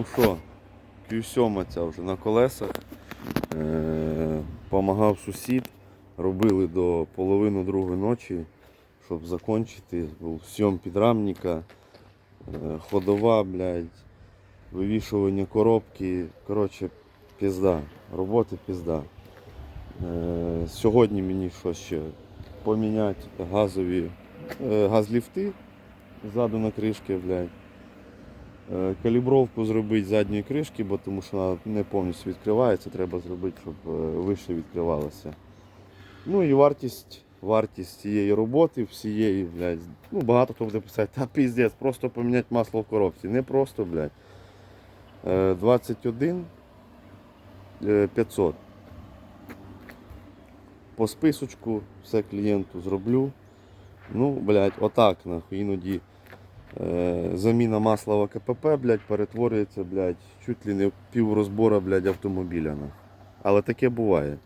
Ну що, Q7 ця вже на колесах. Е, Помагав сусід. Робили до половини другої ночі, щоб закінчити. Був сьом підрамника, е, ходова, блядь, вивішування коробки. Коротше, пізда. Роботи пізда. Е, Сьогодні мені що ще поміняти газові е, газліфти ззаду на кришки, блядь. Е, Калібровку зробити задньої кришки, бо тому що вона не повністю відкривається, треба зробити, щоб е, вище відкривалося. Ну і вартість, вартість цієї роботи, всієї, блядь, ну багато хто буде писати, та піздець, просто поміняти масло в коробці. Не просто, блядь. Е, 21 е, 500. По списочку все клієнту зроблю. Ну, блядь, отак нахуй іноді. Е, заміна масла в АКПП, блядь, перетворюється, блядь, чуть ли не пів розбора, блядь, автомобіля. Але таке буває.